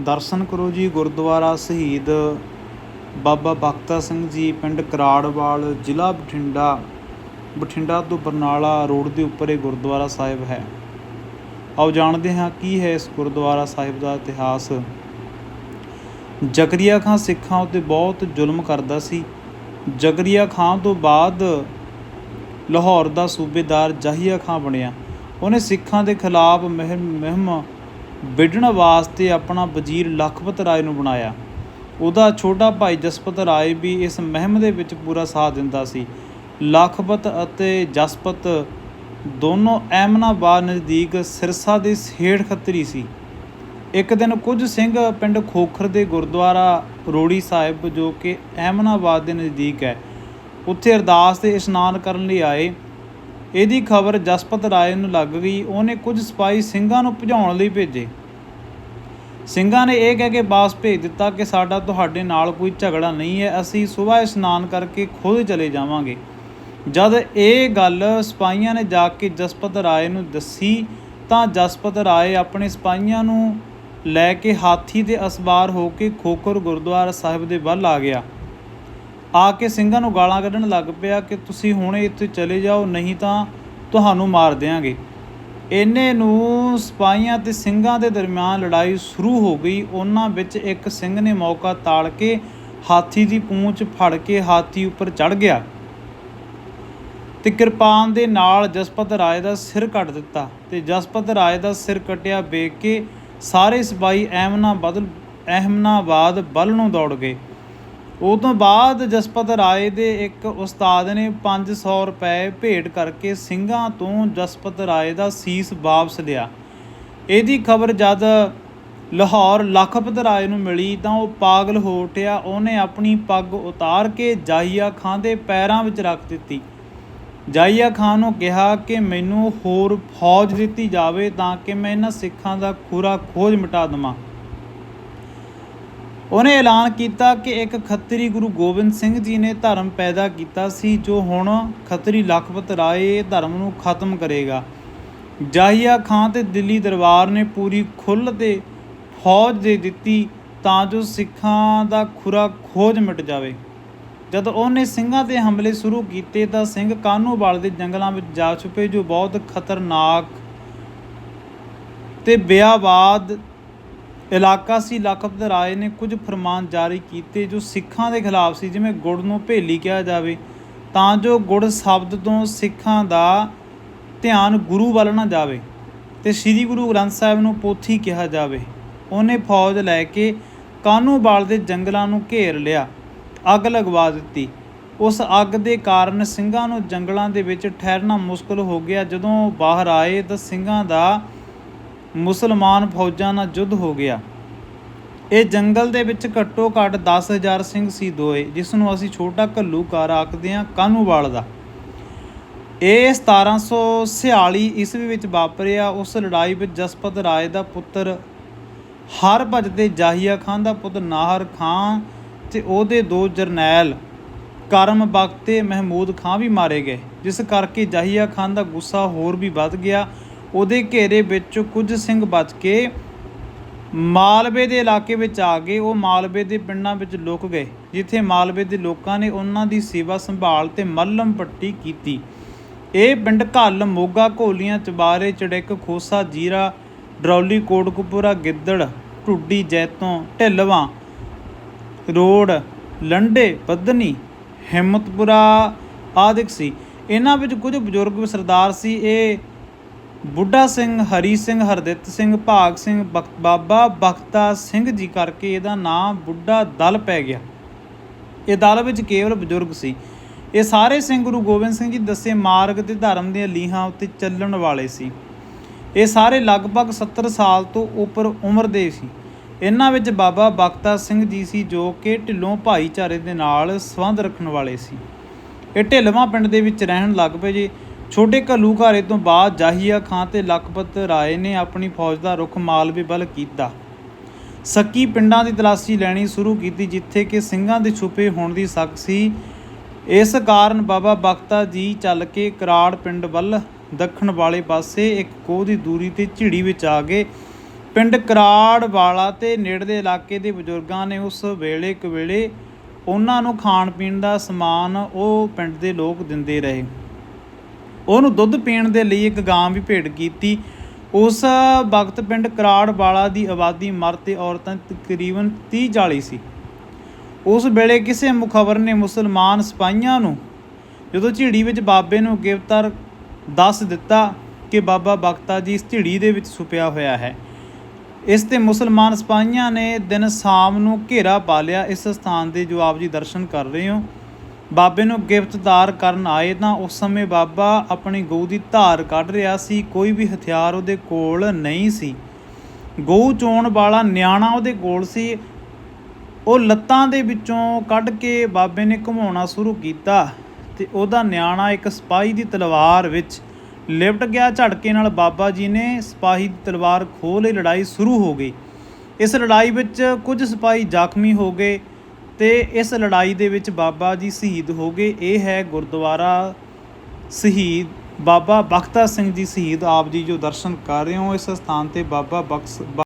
ਦਰਸ਼ਨ ਕਰੋ ਜੀ ਗੁਰਦੁਆਰਾ ਸ਼ਹੀਦ। ਬਾਬਾ ਬਖਤਾ ਸਿੰਘ ਜੀ ਪਿੰਡ ਕਰਾੜਵਾਲ, ਜ਼ਿਲ੍ਹਾ ਬਠਿੰਡਾ। ਬਠਿੰਡਾ ਤੋਂ ਬਰਨਾਲਾ ਰੋਡ ਦੇ ਉੱਪਰ ਇਹ ਗੁਰਦੁਆਰਾ ਸਾਹਿਬ ਹੈ। ਆਓ ਜਾਣਦੇ ਹਾਂ ਕੀ ਹੈ ਇਸ ਗੁਰਦੁਆਰਾ ਸਾਹਿਬ ਦਾ ਇਤਿਹਾਸ। ਜ਼ਕਰੀਆ ਖਾਨ ਸਿੱਖਾਂ ਉੱਤੇ ਬਹੁਤ ਜ਼ੁਲਮ ਕਰਦਾ ਸੀ। ਜ਼ਕਰੀਆ ਖਾਨ ਤੋਂ ਬਾਅਦ ਲਾਹੌਰ ਦਾ ਸੂਬੇਦਾਰ ਜਾਹੀਆ ਖਾਨ ਬਣਿਆ। ਉਹਨੇ ਸਿੱਖਾਂ ਦੇ ਖਿਲਾਫ ਮਹਿਮ ਮੁਹਿੰਮ ਵਿੱਢਣ ਵਾਸਤੇ ਆਪਣਾ ਵਜ਼ੀਰ ਲਖਪਤ ਰਾਏ ਨੂੰ ਬਣਾਇਆ। ਉਹਦਾ ਛੋਟਾ ਭਾਈ ਜਸਪਤ ਰਾਏ ਵੀ ਇਸ ਮਹਿਮ ਦੇ ਵਿੱਚ ਪੂਰਾ ਸਾਥ ਦਿੰਦਾ ਸੀ। ਲਖਪਤ ਅਤੇ ਜਸਪਤ ਦੋਨੋਂ ਐਮਨਾਬਾਦ ਨਜ਼ਦੀਕ ਸਿਰਸਾ ਦੇ ਸੇਠ ਖੱਤਰੀ ਸੀ। ਇੱਕ ਦਿਨ ਕੁਝ ਸਿੰਘ ਪਿੰਡ ਖੋਖਰ ਦੇ ਗੁਰਦੁਆਰਾ ਰੋੜੀ ਸਾਹਿਬ, ਜੋ ਕਿ ਐਮਨਾਬਾਦ ਦੇ ਨਜ਼ਦੀਕ ਹੈ, ਉੱਥੇ ਅਰਦਾਸ ਤੇ ਇਸ਼ਨਾਨ ਕਰਨ ਲਈ ਆਏ। ਇਹਦੀ ਖਬਰ ਜਸਪਤ ਰਾਏ ਨੂੰ ਲੱਗ ਗਈ। ਉਹਨੇ ਕੁਝ ਸਿਪਾਹੀ ਸਿੰਘਾਂ ਨੂੰ ਭਜਾਉਣ ਲਈ ਭੇਜੇ। ਸਿੰਘਾਂ ਨੇ ਇਹ ਕਹਿ ਕੇ ਵਾਪਸ ਭੇਜ ਦਿੱਤਾ ਕਿ ਸਾਡਾ ਤੁਹਾਡੇ ਨਾਲ ਕੋਈ ਝਗੜਾ ਨਹੀਂ ਹੈ। ਅਸੀਂ ਸਵੇਰ ਇਸ਼ਨਾਨ ਕਰਕੇ ਖੁਦ ਚਲੇ ਜਾਵਾਂਗੇ। ਜਦ ਇਹ ਗੱਲ ਸਿਪਾਹੀਆਂ ਨੇ ਜਾ ਕੇ ਜਸਪਤ ਰਾਏ ਨੂੰ ਦੱਸੀ, ਤਾਂ ਜਸਪਤ ਰਾਏ ਆਪਣੇ ਸਿਪਾਹੀਆਂ ਨੂੰ ਲੈ ਕੇ ਹਾਥੀ ਤੇ ਅਸਵਾਰ ਹੋ ਕੇ ਖੋਖਰ ਗੁਰਦੁਆਰਾ ਸਾਹਿਬ ਦੇ ਵੱਲ ਆ ਗਿਆ। ਆ ਕੇ ਸਿੰਘਾਂ ਨੂੰ ਗਾਲਾਂ ਕੱਢਣ ਲੱਗ ਪਿਆ ਕਿ ਤੁਸੀਂ ਹੁਣੇ ਇੱਥੇ ਚਲੇ ਜਾਓ, ਨਹੀਂ ਤਾਂ ਤੁਹਾਨੂੰ ਮਾਰ ਦਿਆਂਗੇ। ਇੰਨੇ ਨੂੰ ਸਿਪਾਹੀਆਂ ਤੇ ਸਿੰਘਾਂ ਦੇ ਦਰਮਿਆਨ ਲੜਾਈ ਸ਼ੁਰੂ ਹੋ ਗਈ। ਉਹਨਾਂ ਵਿੱਚ ਇੱਕ ਸਿੰਘ ਨੇ ਮੌਕਾ ਤਾੜ ਕੇ ਹਾਥੀ ਦੀ ਪੂੰਛ ਫੜ ਕੇ ਹਾਥੀ ਉੱਪਰ ਚੜ ਗਿਆ ਤੇ ਕਿਰਪਾਨ ਦੇ ਨਾਲ ਜਸਪਤ ਰਾਏ ਦਾ ਸਿਰ ਕੱਟ ਦਿੱਤਾ ਤੇ ਜਸਪਤ ਰਾਏ ਦਾ ਸਿਰ ਕਟਿਆ ਵੇਖ ਕੇ ਸਾਰੇ ਸਿਪਾਹੀ ਐਮਨਾ ਬਦਲ ਅਹਿਮਨਾਬਾਦ ਵੱਲ ਨੂੰ ਦੌੜ ਗਏ। ਉਹ ਤੋਂ ਬਾਅਦ ਜਸਪਤ ਰਾਏ ਦੇ ਇੱਕ ਉਸਤਾਦ ਨੇ 500 ਰੁਪਏ ਭੇਟ ਕਰਕੇ ਸਿੰਘਾਂ ਤੋਂ ਜਸਪਤ ਰਾਏ ਦਾ ਸੀਸ ਵਾਪਸ ਲਿਆ। ਇਹਦੀ ਖਬਰ ਜਦ ਲਾਹੌਰ ਲਖਪਤ ਰਾਏ ਨੂੰ ਮਿਲੀ ਤਾਂ ਉਹ ਪਾਗਲ ਹੋ ਉੱਠਿਆ। ਉਹਨੇ ਆਪਣੀ ਪੱਗ ਉਤਾਰ ਕੇ ਜਾਹੀਆ ਖਾਨ ਦੇ ਪੈਰਾਂ ਵਿੱਚ ਰੱਖ ਦਿੱਤੀ। ਜਾਹੀਆ ਖਾਨ ਨੂੰ ਕਿਹਾ ਕਿ ਮੈਨੂੰ ਹੋਰ ਫੌਜ ਦਿੱਤੀ ਜਾਵੇ ਤਾਂ ਕਿ ਮੈਂ ਇਹਨਾਂ ਸਿੱਖਾਂ ਦਾ ਖੂਰਾ ਖੋਜ ਮਿਟਾ ਦਵਾਂ। ਉਹਨੇ ਐਲਾਨ ਕੀਤਾ ਕਿ ਇੱਕ ਖੱਤਰੀ ਗੁਰੂ ਗੋਬਿੰਦ ਸਿੰਘ ਜੀ ਨੇ ਧਰਮ ਪੈਦਾ ਕੀਤਾ ਸੀ, ਜੋ ਹੁਣ ਖੱਤਰੀ ਲਖਪਤ ਰਾਏ ਧਰਮ ਨੂੰ ਖਤਮ ਕਰੇਗਾ। ਜਾਹੀਆ ਖਾਨ ਤੇ ਦਿੱਲੀ ਦਰਬਾਰ ਨੇ ਪੂਰੀ ਖੁੱਲ੍ਹ ਤੇ ਫੌਜ ਦੇ ਦਿੱਤੀ ਤਾਂ ਜੋ ਸਿੱਖਾਂ ਦਾ ਖੁਰਾ ਖੋਜ ਮਿਟ ਜਾਵੇ। ਜਦ ਉਹਨੇ ਸਿੰਘਾਂ ਤੇ ਹਮਲੇ ਸ਼ੁਰੂ ਕੀਤੇ ਤਾਂ ਸਿੰਘ ਕਾਨੂੰਵਾਲ ਦੇ ਜੰਗਲਾਂ ਵਿੱਚ ਜਾ ਛੁਪੇ, ਜੋ ਬਹੁਤ ਖਤਰਨਾਕ ਤੇ ਬਿਆਬਾਦ ਇਲਾਕਾ ਸੀ ਲਖਪਤ ਰਾਏ ਨੇ ਕੁਝ ਫਰਮਾਨ ਜਾਰੀ ਕੀਤੇ ਜੋ ਸਿੱਖਾਂ ਦੇ ਖਿਲਾਫ ਸੀ, ਜਿਵੇਂ ਗੁੜ ਨੂੰ ਭੇਲੀ ਕਿਹਾ ਜਾਵੇ। ਤਾਂ ਜੋ ਗੁੜ ਸ਼ਬਦ ਤੋਂ ਸਿੱਖਾਂ ਦਾ ਧਿਆਨ ਗੁਰੂ ਵੱਲ ਨਾ ਜਾਵੇ ਤੇ ਸ੍ਰੀ ਗੁਰੂ ਗ੍ਰੰਥ ਸਾਹਿਬ ਨੂੰ ਪੋਥੀ ਕਿਹਾ ਜਾਵੇ। ਉਹਨੇ ਫੌਜ ਲੈ ਕੇ ਕਾਨੂੰਵਾਲ ਦੇ ਜੰਗਲਾਂ ਨੂੰ ਘੇਰ ਲਿਆ, ਅੱਗ ਲਗਵਾ ਦਿੱਤੀ। ਉਸ ਅੱਗ ਦੇ ਕਾਰਨ ਸਿੰਘਾਂ ਨੂੰ ਜੰਗਲਾਂ ਦੇ ਵਿੱਚ ਠਹਿਰਨਾ ਮੁਸ਼ਕਲ ਹੋ ਗਿਆ। ਜਦੋਂ ਉਹ ਬਾਹਰ ਆਏ ਤਾਂ ਸਿੰਘਾਂ ਦਾ ਮੁਸਲਮਾਨ ਫੌਜਾਂ ਨਾਲ ਯੁੱਧ ਹੋ ਗਿਆ। ਇਹ ਜੰਗਲ ਦੇ ਵਿੱਚ ਘੱਟੋ ਘੱਟ 10000 ਸਿੰਘ ਸੀ ਦੋਏ, ਜਿਸ ਨੂੰ ਅਸੀਂ ਛੋਟਾ ਘੱਲੂਕਾਰ ਆਖਦੇ ਹਾਂ ਕਾਨੂੰਵਾਲ ਦਾ। ਇਹ 1746 ਈਸਵੀ ਵਿੱਚ ਵਾਪਰਿਆ। ਉਸ ਲੜਾਈ ਵਿੱਚ ਜਸਪਤ ਰਾਏ ਦਾ ਪੁੱਤਰ ਹਰਭਜ ਤੇ ਜਾਹੀਆ ਖਾਨ ਦਾ ਪੁੱਤ ਨਾਹਰ ਖਾਨ ਤੇ ਉਹਦੇ ਦੋ ਜਰਨੈਲ ਕਰਮ ਬਖਤ ਤੇ ਮਹਿਮੂਦ ਖਾਨ ਵੀ ਮਾਰੇ ਗਏ, ਜਿਸ ਕਰਕੇ ਜਾਹੀਆ ਖਾਨ ਦਾ ਗੁੱਸਾ ਹੋਰ ਵੀ ਵੱਧ ਗਿਆ। ਉਹਦੇ ਘੇਰੇ ਵਿੱਚ ਕੁਝ ਸਿੰਘ ਬਚ ਕੇ ਮਾਲਵੇ ਦੇ ਇਲਾਕੇ ਵਿੱਚ ਆ ਗਏ। ਉਹ ਮਾਲਵੇ ਦੇ ਪਿੰਡਾਂ ਵਿੱਚ ਲੁਕ ਗਏ, ਜਿੱਥੇ ਮਾਲਵੇ ਦੇ ਲੋਕਾਂ ਨੇ ਉਹਨਾਂ ਦੀ ਸੇਵਾ ਸੰਭਾਲ ਤੇ ਮੱਲਮ ਪੱਟੀ ਕੀਤੀ। ਇਹ ਪਿੰਡ ਘੱਲ ਮੋਗਾ ਘੋਲੀਆਂ ਚਬਾਰੇ ਚੜਿੱਕ ਖੋਸਾ ਜੀਰਾ ਡਰੌਲੀ ਕੋਟਕਪੂਰਾ ਗਿੱਦੜ ਟੁੱਡੀ ਜੈਤੋਂ ਢਿੱਲਵਾਂ ਰੋਡ ਲੰਡੇ ਪੱਧਨੀ ਹਿੰਮਤਪੁਰਾ ਆਦਿਕ ਸੀ। ਇਹਨਾਂ ਵਿੱਚ ਕੁਝ ਬਜ਼ੁਰਗ ਸਰਦਾਰ ਸੀ। ਇਹ ਬੁੱਢਾ ਸਿੰਘ, ਹਰੀ ਸਿੰਘ, ਹਰਦਿੱਤ ਸਿੰਘ, ਭਾਗ ਸਿੰਘ ਬਾਬਾ ਬਖਤਾ ਸਿੰਘ ਜੀ ਕਰਕੇ ਇਹਦਾ ਨਾਮ ਬੁੱਢਾ ਦਲ ਪੈ ਗਿਆ। ਇਹ ਦਲ ਵਿੱਚ ਕੇਵਲ ਬਜ਼ੁਰਗ ਸੀ। ਇਹ ਸਾਰੇ ਸਿੰਘ ਗੁਰੂ ਗੋਬਿੰਦ ਸਿੰਘ ਜੀ ਦੱਸੇ ਮਾਰਗ ਤੇ ਧਰਮ ਦੀਆਂ ਲੀਹਾਂ ਉੱਤੇ ਚੱਲਣ ਵਾਲੇ ਸੀ। ਇਹ ਸਾਰੇ ਲਗਭਗ 70 ਸਾਲ ਤੋਂ ਉੱਪਰ ਉਮਰ ਦੇ ਸੀ। ਇਹਨਾਂ ਵਿੱਚ ਬਾਬਾ ਬਖਤਾ ਸਿੰਘ ਜੀ ਸੀ ਜੋ ਕਿ ਢਿੱਲੋਂ ਭਾਈਚਾਰੇ ਦੇ ਨਾਲ ਸੰਬੰਧ ਰੱਖਣ ਵਾਲੇ ਸੀ। ਇਹ ਢਿੱਲਵਾਂ ਪਿੰਡ ਦੇ ਵਿੱਚ ਰਹਿਣ ਲੱਗ ਪਏ ਜੀ। ਛੋਟੇ ਘੱਲੂਘਾਰੇ ਤੋਂ ਬਾਅਦ ਜਾਹੀਆ ਖਾਂ ਤੇ ਲਖਪਤ ਰਾਏ ਨੇ ਆਪਣੀ ਫੌਜ ਦਾ ਰੁਖ ਮਾਲਵੇ ਵੱਲ ਕੀਤਾ। ਸੱਕੀ ਪਿੰਡਾਂ ਦੀ ਤਲਾਸ਼ੀ ਲੈਣੀ ਸ਼ੁਰੂ ਕੀਤੀ, ਜਿੱਥੇ ਕਿ ਸਿੰਘਾਂ ਦੇ ਛੁਪੇ ਹੋਣ ਦੀ ਸ਼ੱਕ ਸੀ। ਇਸ ਕਾਰਨ ਬਾਬਾ ਬਖਤਾ ਜੀ ਚੱਲ ਕੇ ਕਰਾੜ ਪਿੰਡ ਵੱਲ ਦੱਖਣ ਵਾਲੇ ਪਾਸੇ ਇੱਕ ਕੋਹ ਦੀ ਦੂਰੀ ਤੇ ਝਿੜੀ ਵਿੱਚ ਆ ਗਏ। ਪਿੰਡ ਕਰਾੜ ਵਾਲਾ ਤੇ ਨੇੜਲੇ ਇਲਾਕੇ ਦੇ ਬਜ਼ੁਰਗਾਂ ਨੇ ਉਸ ਵੇਲੇ ਕਵੇਲੇ ਉਹਨਾਂ ਨੂੰ ਖਾਣ ਪੀਣ ਦਾ ਸਮਾਨ ਉਹ ਪਿੰਡ ਦੇ ਲੋਕ ਦਿੰਦੇ ਰਹੇ। ਉਹਨੂੰ ਦੁੱਧ ਪੀਣ ਦੇ ਲਈ ਇੱਕ ਗਾਂ ਵੀ ਭੇਟ ਕੀਤੀ। ਉਸ ਵਕਤ ਪਿੰਡ ਕਰਾੜ ਵਾਲਾ ਦੀ ਆਬਾਦੀ ਮਰਦ ਤੇ ਔਰਤਾਂ ਤਕਰੀਬਨ 30 40 ਸੀ। ਉਸ ਵੇਲੇ ਕਿਸੇ ਮੁਖਬਰ ਨੇ ਮੁਸਲਮਾਨ ਸਿਪਾਹੀਆਂ ਨੂੰ, ਜਦੋਂ ਝਿੜੀ ਵਿੱਚ ਬਾਬੇ ਨੂੰ ਗ੍ਰਿਫਤਾਰ ਦੱਸ ਦਿੱਤਾ ਕਿ ਬਾਬਾ ਬਖਤਾ ਜੀ ਇਸ ਝਿੜੀ ਦੇ ਵਿੱਚ ਸੁਪਿਆ ਹੋਇਆ ਹੈ। ਇਸ ਤੇ ਮੁਸਲਮਾਨ ਸਿਪਾਹੀਆਂ ਨੇ ਦਿਨ ਸ਼ਾਮ ਨੂੰ ਘੇਰਾ ਪਾ ਲਿਆ। ਇਸ ਸਥਾਨ ਦੇ ਜੋ ਆਪ ਜੀ ਦਰਸ਼ਨ ਕਰ ਰਹੇ ਹੋ। ਬਾਬੇ ਨੂੰ ਗਿਫਤਦਾਰ ਕਰਨ ਆਏ ਤਾਂ ਉਸ ਸਮੇਂ ਬਾਬਾ ਆਪਣੀ ਗਊ ਦੀ ਧਾਰ ਕੱਢ ਰਿਹਾ ਸੀ, ਕੋਈ ਵੀ ਹਥਿਆਰ ਉਹਦੇ ਕੋਲ ਨਹੀਂ ਸੀ। ਗਊ ਚੋਣ ਵਾਲਾ ਨਿਆਣਾ ਉਹਦੇ ਕੋਲ ਸੀ। ਉਹ ਲੱਤਾਂ ਦੇ ਵਿੱਚੋਂ ਕੱਢ ਕੇ ਬਾਬੇ ਨੇ ਘੁਮਾਉਣਾ ਸ਼ੁਰੂ ਕੀਤਾ ਤੇ ਉਹਦਾ ਨਿਆਣਾ ਇੱਕ ਸਿਪਾਹੀ ਦੀ ਤਲਵਾਰ ਵਿੱਚ ਲਿਪਟ ਗਿਆ। ਝਟਕੇ ਨਾਲ ਬਾਬਾ ਜੀ ਨੇ ਸਿਪਾਹੀ ਦੀ ਤਲਵਾਰ ਖੋਹ ਲਈ, ਲੜਾਈ ਸ਼ੁਰੂ ਹੋ ਗਈ। ਇਸ ਲੜਾਈ ਵਿੱਚ ਕੁਝ ਸਿਪਾਹੀ ਜ਼ਖਮੀ ਹੋ ਗਏ। ਤੇ ਇਸ ਲੜਾਈ ਦੇ ਵਿੱਚ ਬਾਬਾ ਜੀ ਸ਼ਹੀਦ ਹੋ ਗਏ। ਇਹ ਹੈ ਗੁਰਦੁਆਰਾ ਸ਼ਹੀਦ ਬਾਬਾ ਬਖਤਾ ਸਿੰਘ ਜੀ ਸ਼ਹੀਦ, ਆਪ ਜੀ ਜੋ ਦਰਸ਼ਨ ਕਰ ਰਹੇ ਹੋ, ਇਸ ਸਥਾਨ ਤੇ ਬਾਬਾ ਬਖਸ਼